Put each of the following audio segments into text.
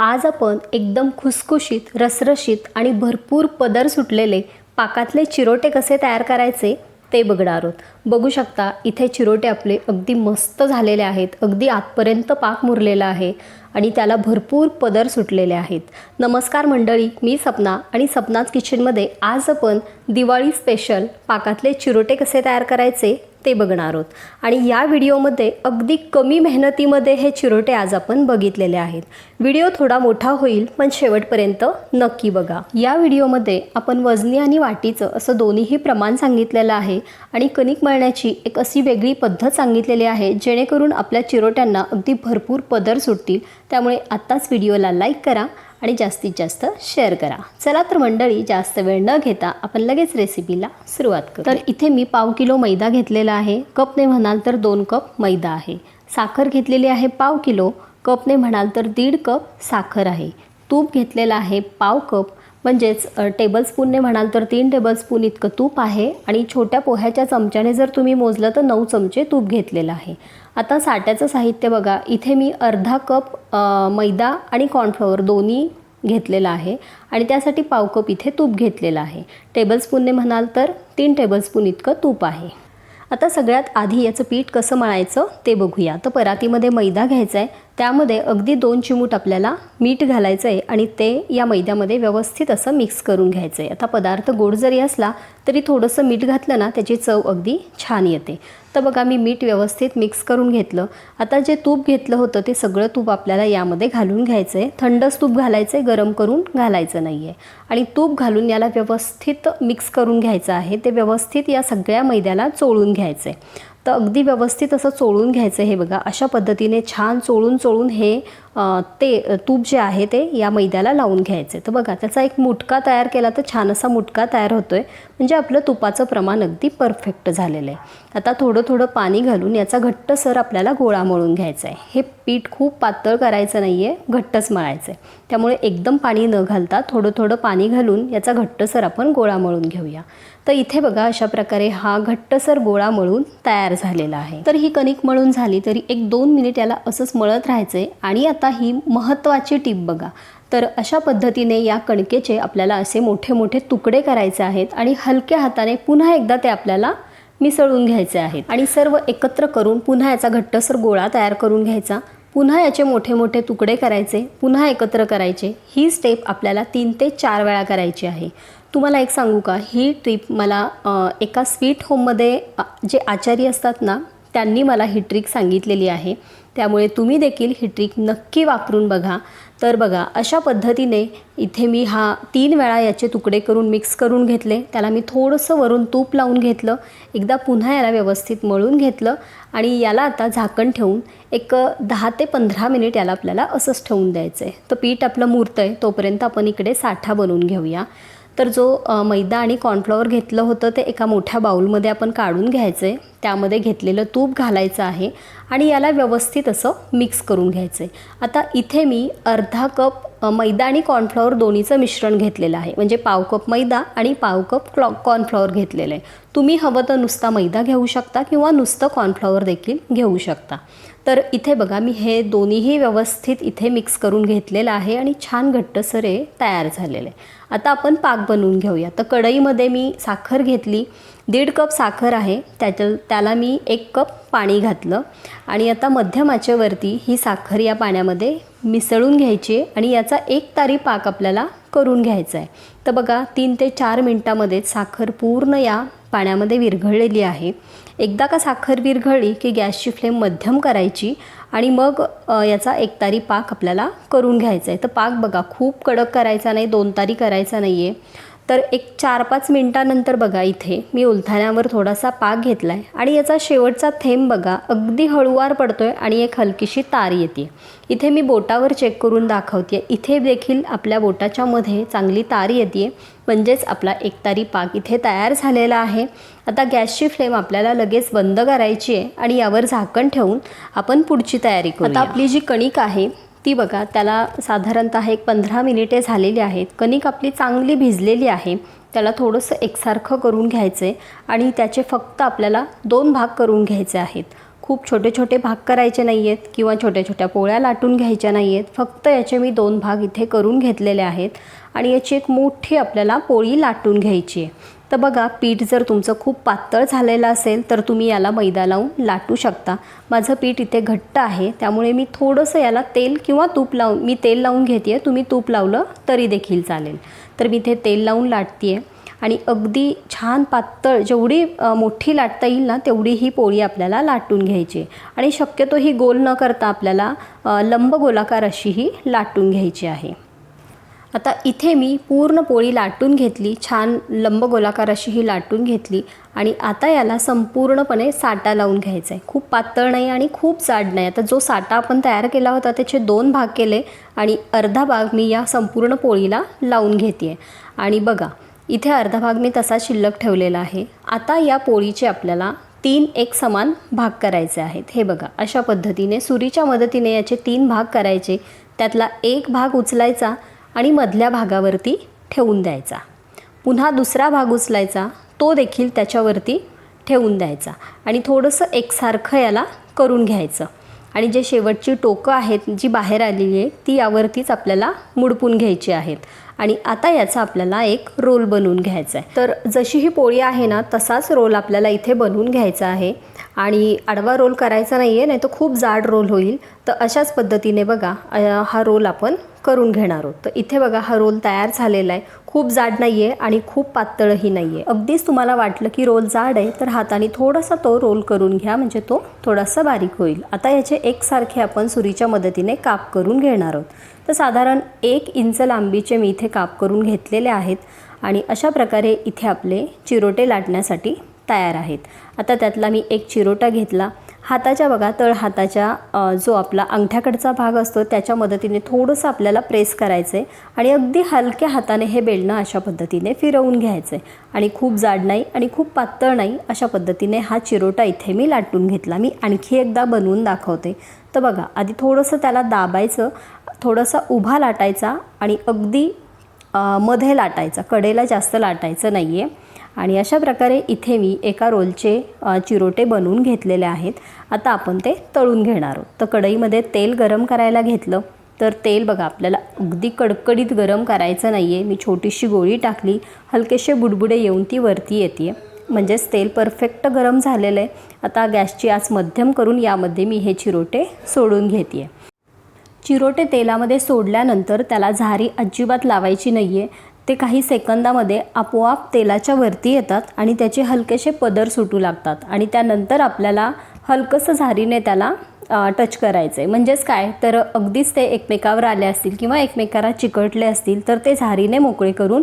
आज आपण एकदम खुसखुशीत रसरशीत आणि भरपूर पदर सुटलेले पाकातले चिरोटे कसे तयार करायचे ते बघणार आहोत. बघू शकता इथे चिरोटे आपले अगदी मस्त झालेले आहेत. अगदी आतपर्यंत पाक मुरलेला आहे आणि त्याला भरपूर पदर सुटलेले आहेत. नमस्कार मंडळी मी सपना आणि सपनाच किचनमध्ये आज आपण दिवाळी स्पेशल पाकातले चिरोटे कसे तयार करायचे ते बघणार आहोत. आणि या व्हिडिओमध्ये अगदी कमी मेहनतीमध्ये हे चिरोटे आज आपण बघितलेले आहेत. व्हिडिओ थोडा मोठा होईल पण शेवटपर्यंत नक्की बघा. या व्हिडिओमध्ये आपण वजनी आणि वाटीचं असं दोन्हीही प्रमाण सांगितलेलं आहे आणि कणिक मळण्याची एक अशी वेगळी पद्धत सांगितलेली आहे जेणेकरून आपल्या चिरोट्यांना अगदी भरपूर पदर सुटतील. त्यामुळे आत्ताच व्हिडिओला लाईक करा आणि जास्तीत जास्त शेअर करा. चला तर मंडळी जास्त वेळ न घेता आपण लगेच रेसिपीला सुरुवात करू. तर इथे मी पाव किलो मैदा घेतलेला आहे. कपने म्हणाल तर दोन कप मैदा आहे. साखर घेतलेली आहे पाव किलो. कपने म्हणाल तर दीड कप साखर आहे. तूप घेतलेलं आहे पाव कप. म्हणजेच टेबलस्पूनने म्हणाल तर तीन टेबलस्पून इतकं तूप आहे आणि छोट्या पोह्याच्या चमच्याने जर तुम्ही मोजलं तर नऊ चमचे तूप घेतलेलं आहे. आता साठ्याचं साहित्य बघा. इथे मी अर्धा कप मैदा आणि कॉर्नफ्लॉवर दोन्ही घेतलेलं आहे आणि त्यासाठी पाव कप इथे तूप घेतलेलं आहे. टेबलस्पूनने म्हणाल तर तीन टेबलस्पून इतकं तूप आहे. आता सगळ्यात आधी याचं पीठ कसं मळायचं ते बघूया. तर परातीमध्ये मैदा घ्यायचा आहे त्यामध्ये अगदी दोन चिमूट आपल्याला मीठ घालायचं आहे आणि ते या मैद्यामध्ये व्यवस्थित असं मिक्स करून घ्यायचं आहे आता पदार्थ गोड जरी असला तरी थोडंसं मीठ घातलं ना त्याची चव अगदी छान येते. तर बघा मी मीठ व्यवस्थित मिक्स करून घेतलं. आता जे तूप घेतलं होतं ते सगळं तूप आपल्याला यामध्ये घालून घ्यायचं आहे थंडच तूप घालायचं आहे गरम करून घालायचं नाही आहे आणि तूप घालून याला व्यवस्थित मिक्स करून घ्यायचं आहे. ते व्यवस्थित या सगळ्या मैद्याला चोळून घ्यायचं आहे तर अगदी व्यवस्थित असं चोळून घ्यायचं हे बघा. अशा पद्धतीने छान चोळून चोळून हे ते तूप जे आहे ते या मैद्याला लावून घ्यायचे. तर बघा त्याचा एक मुटका तयार केला तर छान असा मुटका तयार होतो आहे म्हणजे आपलं तुपाचं प्रमाण अगदी परफेक्ट झालेलं आहे. आता थोडं थोडं पाणी घालून याचा घट्टसर आपल्याला गोळा मळून घ्यायचा आहे हे पीठ खूप पातळ करायचं नाही आहे घट्टच मळायचं आहे त्यामुळे एकदम पाणी न घालता थोडं थोडं पाणी घालून याचा घट्टसर आपण गोळा मळून घेऊया. तर इथे बघा अशा प्रकारे हा घट्टसर गोळा मळून तयार झालेला आहे. तर ही कणिक मळून झाली तरी एक दोन मिनिट याला असंच मळत राहायचं आहे आणि आता ही महत्त्वाची टीप बघा. तर अशा पद्धतीने या कणकेचे आपल्याला असे मोठे मोठे तुकडे करायचे आहेत आणि हलक्या हाताने पुन्हा एकदा ते आपल्याला मिसळून घ्यायचे आहेत. आणि सर्व एकत्र करून पुन्हा याचा घट्टसर गोळा तयार करून घ्यायचा. पुन्हा याचे मोठे मोठे तुकडे करायचे पुन्हा एकत्र करायचे. ही स्टेप आपल्याला तीन ते चार वेळा करायची आहे. तुम्हाला एक सांगू का? ही ट्रिप मला एका स्वीट होममध्ये जे आचारी असतात ना त्यांनी मला ही ट्रिक सांगितलेली आहे. त्यामुळे तुम्ही देखील ही ट्रिक नक्की वापरून बघा. तर बघा अशा पद्धतीने इथे मी हा तीन वेळा याचे तुकडे करून मिक्स करून घेतले. त्याला मी थोडंसं वरून तूप लावून घेतलं. एकदा पुन्हा याला व्यवस्थित मळून घेतलं आणि याला आता झाकण ठेवून एक दहा ते पंधरा मिनिट याला आपल्याला असंच ठेवून द्यायचं आहे तर पीठ आपलं मुरतं आहे तोपर्यंत आपण इकडे साठा बनवून घेऊया. तर जो मैदा आणि कॉर्नफ्लॉवर घेतलं होतं ते एका मोठ्या बाऊलमध्ये आपण काढून घ्यायचं आहे त्यामध्ये घेतलेलं तूप घालायचं आहे आणि याला व्यवस्थित असं मिक्स करून घ्यायचं आहे आता इथे मी अर्धा कप मैदा आणि कॉर्नफ्लॉवर दोन्हीचं मिश्रण घेतलेलं आहे. म्हणजे पाव कप मैदा आणि पाव कप क्लॉ कॉर्नफ्लॉवर घेतलेलं आहे. तुम्ही हवं तर नुसता मैदा घेऊ शकता किंवा नुसतं कॉर्नफ्लॉवर देखील घेऊ शकता. तर इथे बघा मी हे दोन्हीही व्यवस्थित इथे मिक्स करून घेतलेलं आहे आणि छान घट्टसर हे तयार झालेलं. आहे आता आपण पाक बनवून घेऊया. तर कढईमध्ये मी साखर घेतली. दीड कप साखर आहे. त्याच्या त्याला मी एक कप पाणी घातलं. आणि आता मध्यमाचेवरती ही साखर या पाण्यामध्ये मिसळून घ्यायची आहे आणि याचा एक तारी पाक आपल्याला करून घ्यायचा आहे. तर बघा तीन ते चार मिनटामध्ये साखर पूर्ण या पाण्यामध्ये विरघळलेली आहे. एकदा का साखर विरघळली की गॅसची फ्लेम मध्यम करायची आणि मग याचा एक तारी पाक आपल्याला करून घ्यायचा आहे. तर पाक बघा खूप कडक करायचा नाही दोन तारी करायचा नाही आहे तर एक चार पाच मिनटानंतर बघा इथे. मी उलथाण्यावर थोडासा पाक घेतला आहे आणि याचा शेवटचा थेंब बघा. अगदी हळूवार पडतो आहे आणि एक हलकीशी तार येते. इथे मी बोटावर चेक करून दाखवते इथे देखील आपल्या बोटाच्या मध्ये चांगली तार येते म्हणजेच आपला एकतारी पाक इथे तयार झालेला आहे. आता गॅसची फ्लेम आपल्याला लगेच बंद करायची आहे. आणि यावर झाकण ठेवून आपण पुढची तयारी करू आता आपली जी कणिक आहे ती बघा त्याला साधारणतः एक पंधरा मिनिटे झालेली आहेत. कणिक आपली चांगली भिजलेली आहे. त्याला थोडंसं एकसारखं करून घ्यायचं आहे आणि त्याचे फक्त आपल्याला दोन भाग करून घ्यायचे आहेत. खूप छोटे छोटे भाग करायचे नाही आहेत किंवा छोट्या छोट्या पोळ्या लाटून घ्यायच्या नाही आहेत फक्त याचे मी दोन भाग इथे करून घेतलेले आहेत. आणि याची एक मोठी आपल्याला पोळी लाटून घ्यायची आहे. तर बघा पीठ जर तुमचं खूप पातळ झालेलं असेल तर तुम्ही याला मैदा लावून लाटू शकता. माझं पीठ इथे घट्ट आहे त्यामुळे मी थोडंसं याला तेल किंवा तूप लावून मी तेल लावून घेते आहे तुम्ही तूप लावलं तरी देखील चालेल. तर मी इथे तेल लावून लाटते आहे आणि अगदी छान पातळ जेवढी मोठी लाटता येईल ना तेवढी ही पोळी आपल्याला लाटून घ्यायची आहे. आणि शक्यतो ही गोल न करता आपल्याला लंबगोलाकार लंब गोलाकार अशी ही लाटून घ्यायची आहे. आता इथे मी पूर्ण पोळी लाटून घेतली छान लंब गोलाकार अशी ही लाटून घेतली आणि आता याला संपूर्णपणे साटा लावून घ्यायचा आहे. खूप पातळ नाही आणि खूप जाड नाही. आता जो साटा आपण तयार केला होता त्याचे दोन भाग केले आणि अर्धा भाग मी या संपूर्ण पोळीला लावून घेते आहे आणि बघा इथे अर्धा भाग मी तसा शिल्लक ठेवलेला आहे. आता या पोळीचे आपल्याला तीन एक समान भाग करायचे आहेत. हे बघा अशा पद्धतीने सुरीच्या मदतीने याचे तीन भाग करायचे. त्यातला एक भाग उचलायचा आणि मधल्या भागावरती ठेवून द्यायचा. पुन्हा दुसरा भाग उचलायचा तो देखील त्याच्यावरती ठेवून द्यायचा आणि थोडंसं एकसारखं याला करून घ्यायचं. आणि जे शेवटची टोकं आहेत जी बाहेर आलेली आहे ती यावरतीच आपल्याला मुडपून घ्यायची आहेत. आणि आता याचा आपल्याला एक रोल बनवून घ्यायचा आहे. तर जशी ही पोळी आहे ना तसाच रोल आपल्याला इथे बनवून घ्यायचा आहे. आणि आडवा रोल करायचा नाही आहे नाही तर खूप जाड रोल होईल. तर अशाच पद्धतीने बघा हा रोल आपण करून घेणार आहोत. तर इथे बघा हा रोल तयार झालेला आहे. खूप जाड नाही आहे आणि खूप पातळही नाही आहे अगदीच तुम्हाला वाटलं की रोल जाड आहे तर हाताने थोडासा तो रोल करून घ्या म्हणजे तो थोडासा बारीक होईल. आता याचे एकसारखे आपण सुरीच्या मदतीने काप करून घेणार आहोत. तर साधारण एक इंच लांबीचे मी इथे काप करून घेतलेले आहेत आणि अशा प्रकारे इथे आपले चिरोटे लाटण्यासाठी तयार आहेत. आता त्यातला मी एक चिरोटा घेतला. हाताच्या बघा तळ हाताच्या जो आपला अंगठ्याकडचा भाग असतो त्याच्या मदतीने थोडंसं आपल्याला प्रेस करायचं आहे आणि अगदी हलक्या हाताने हे बेलणं अशा पद्धतीने फिरवून घ्यायचं आहे आणि खूप जाड नाही आणि खूप पातळ नाही अशा पद्धतीने हा चिरोटा इथे मी लाटून घेतला. मी आणखी एकदा बनवून दाखवते. तर बघा आधी थोडंसं त्याला दाबायचं थोडंसं उभा लाटायचा आणि अगदी मध्ये लाटायचा. कडेला जास्त लाटायचं नाही आहे आणि अशा प्रकारे इथे मी एका रोलचे चिरोटे बनवून घेतलेले आहेत. आता आपण ते तळून घेणार आहोत. तर कढईमध्ये तेल गरम करायला घेतलं तर तेल बघा आपल्याला अगदी कडकडीत गरम करायचं नाही आहे मी छोटीशी गोळी टाकली हलकेसे बुडबुडे येऊन ती वरती येते म्हणजेच तेल परफेक्ट गरम झालेलं आहे. आता गॅसची आच मध्यम करून यामध्ये मी हे चिरोटे सोडून घेते चिरोटे तेलामध्ये सोडल्यानंतर त्याला झारी अजिबात लावायची नाही आहे ते काही सेकंदामध्ये आपोआप तेलाच्या वरती येतात आणि त्याचे हलकेसे पदर सुटू लागतात आणि त्यानंतर आपल्याला हलकंसं झारीने त्याला टच करायचं आहे म्हणजेच काय? तर अगदीच ते एकमेकावर आले असतील किंवा एकमेकाला चिकटले असतील तर ते झारीने मोकळे करून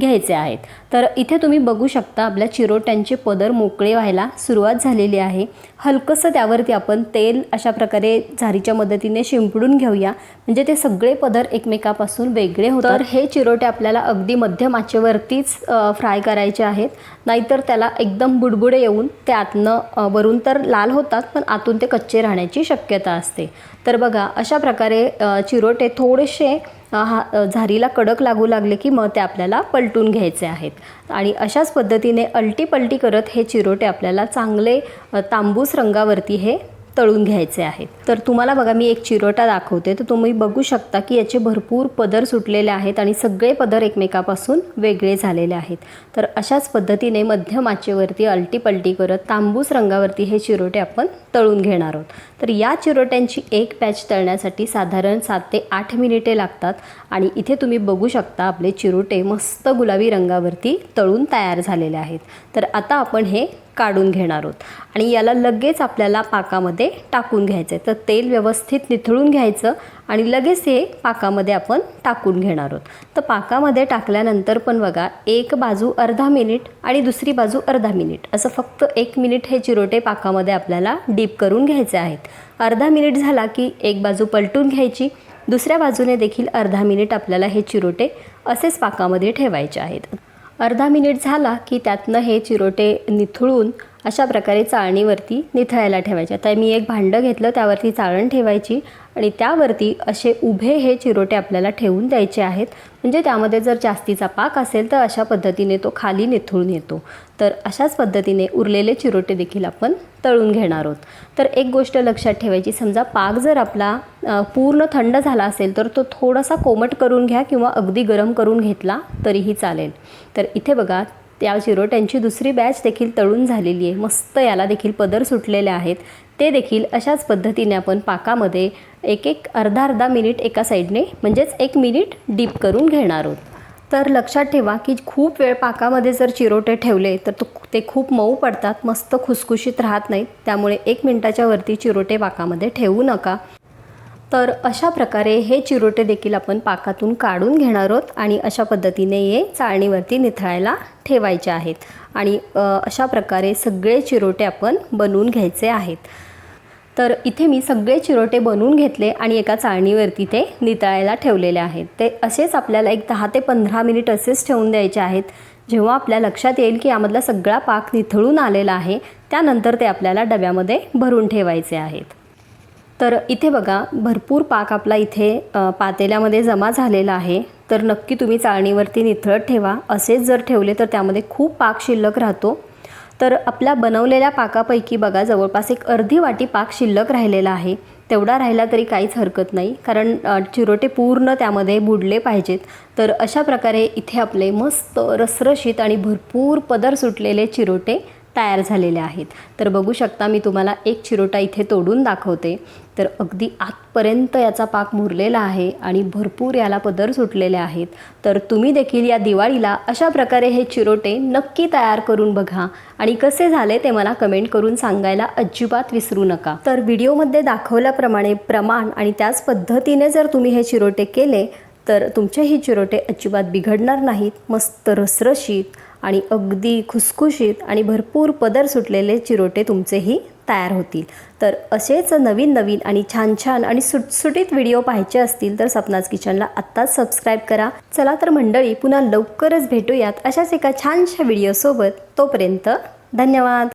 घ्यायचे आहेत. तर इथे तुम्ही बघू शकता आपल्या चिरोट्यांचे पदर मोकळे व्हायला सुरुवात झालेली आहे. हलकंसं त्यावरती आपण तेल अशा प्रकारे झारीच्या मदतीने शिंपडून घेऊया. म्हणजे ते सगळे पदर एकमेकापासून वेगळे होतात. तर हे चिरोटे आपल्याला अगदी मध्यम आचेवरतीच फ्राय करायचे आहेत. नाहीतर त्याला एकदम बुडबुडे येऊन ते आतनं वरून तर लाल होतात पण आतून ते कच्चे राहण्याची शक्यता असते. तर बघा अशा प्रकारे चिरोटे थोडेसे हा झारीला कडक लागू लागले की मग ते आपल्याला पलटून घ्यायचे आहेत. आणि अशाच पद्धतीने अलटी पलटी करत हे चिरोटे आपल्याला चांगले तांबूस रंगावरती हे तळून घ्यायचे आहेत. तर तुम्हाला बघा मी एक चिरोटा दाखवते. तर तुम्ही बघू शकता की याचे भरपूर पदर सुटलेले आहेत आणि सगळे पदर एकमेकापासून वेगळे झालेले आहेत. तर अशाच पद्धतीने मध्यम आचेवरती अलटी पलटी करत तांबूस रंगावरती हे चिरोटे आपण तळून घेणार आहोत. तर या चिरोट्यांची एक पॅच तळण्यासाठी साधारण सात ते आठ मिनिटे लागतात आणि इथे तुम्ही बघू शकता आपले चिरोटे मस्त गुलाबी रंगावरती तळून तयार झालेले आहेत. तर आता आपण हे काढून घेणार आहोत. आणि याला लगेच आपल्याला पाकामध्ये टाकून घ्यायचं आहे तर तेल व्यवस्थित निथळून घ्यायचं आणि लगेच हे पाकामध्ये आपण टाकून घेणार आहोत. तर पाकामध्ये टाकल्यानंतर पण बघा एक बाजू अर्धा मिनिट आणि दुसरी बाजू अर्धा मिनिट. असं फक्त एक मिनिट हे चिरोटे पाकामध्ये आपल्याला डीप करून घ्यायचे आहेत. अर्धा मिनिट झाला की एक बाजू पलटून घ्यायची. दुसऱ्या बाजूने देखील अर्धा मिनिट आपल्याला हे चिरोटे असेच पाकामध्ये ठेवायचे आहेत. अर्धा मिनिट झाला की त्यातनं हे चिरोटे निथळून अशा प्रकारे चाळणीवरती निथळायला ठेवायचे. आता मी एक भांडं घेतलं त्यावरती चाळण ठेवायची. आणि त्यावरती असे उभे हे चिरोटे आपल्याला ठेवून द्यायचे आहेत. म्हणजे त्यामध्ये जर जास्तीचा पाक असेल तर अशा पद्धतीने तो खाली निथळून येतो. तर अशाच पद्धतीने उरलेले चिरोटे देखील आपण तळून घेणार आहोत. तर एक गोष्ट लक्षात ठेवायची समजा पाक जर आपला पूर्ण थंड झाला असेल तर तो थोडासा कोमट करून घ्या किंवा अगदी गरम करून घेतला तरीही चालेल. तर इथे बघा त्या चिरोट्यांची दुसरी बॅच देखील तळून झालेली आहे. मस्त याला देखील पदर सुटलेले आहेत. ते देखील अशाच पद्धतीने आपण पाकामध्ये एक एक अर्धा अर्धा मिनिट एका साईडने म्हणजेच एक मिनिट डीप करून घेणार आहोत. तर लक्षात ठेवा की खूप वेळ पाकामध्ये जर चिरोटे ठेवले तर तो ते खूप मऊ पडतात मस्त खुसखुशीत राहत नाहीत. त्यामुळे एक मिनटाच्या वरती चिरोटे पाकामध्ये ठेवू नका. तर अशा प्रकारे हे चिरोटे देखील आपण पाकातून काढून घेणार आहोत आणि अशा पद्धतीने हे चाळणीवरती निथळायला ठेवायचे आहेत. आणि अशा प्रकारे सगळे चिरोटे आपण बनवून घ्यायचे आहेत. तर इथे मी सगळे चिरोटे बनवून घेतले आणि एका चाळणीवरती ते नितळायला ठेवलेले आहेत. ते असेच आपल्याला एक दहा ते पंधरा मिनिट असेच ठेवून द्यायचे आहेत. जेव्हा आपल्या लक्षात येईल की यामधला सगळा पाक निथळून आलेला आहे त्यानंतर ते आपल्याला डब्यामध्ये भरून ठेवायचे आहेत. तर इथे बघा भरपूर पाक आपला इथे पातेल्यामध्ये जमा झालेला आहे. तर नक्की तुम्ही चाळणीवरती निथळत ठेवा. असेच जर ठेवले तर त्यामध्ये खूप पाक शिल्लक राहतो. तर आपल्या बनवलेल्या पाकापैकी बघा जवळपास एक अर्धी वाटी पाक शिल्लक राहिलेला आहे. तेवढा राहिला तरी काहीच हरकत नाही. कारण चिरोटे पूर्ण त्यामध्ये बुडले पाहिजेत. तर अशा प्रकारे इथे आपले मस्त रसरशीत आणि भरपूर पदर सुटलेले चिरोटे तयार झालेले आहेत. तर बघू शकता मी तुम्हाला एक चिरोटा इथे तोडून दाखवते. तर अगदी आतपर्यंत याचा पाक मुरलेला आहे आणि भरपूर याला पदर सुटलेले आहेत. तर तुम्ही देखील या दिवाळीला अशा प्रकारे हे चिरोटे नक्की तयार करून बघा. आणि कसे झाले ते मला कमेंट करून सांगायला अजिबात विसरू नका. तर व्हिडिओमध्ये दाखवल्याप्रमाणे प्रमाण आणि त्याच पद्धतीने जर तुम्ही हे चिरोटे केले तर तुमचे ही चिरोटे अजिबात बिघडणार नाहीत. मस्त रसरशीत आणि अगदी खुसखुशीत आणि भरपूर पदर सुटलेले चिरोटे तुमचेही तयार होतील. तर असेच नवीन नवीन आणि छान छान आणि सुटसुटीत व्हिडिओ पाहायचे असतील तर सपनाज किचनला आत्ताच सबस्क्राईब करा. चला तर मंडळी पुन्हा लवकरच भेटूयात अशाच एका छानशा व्हिडिओसोबत. तोपर्यंत धन्यवाद.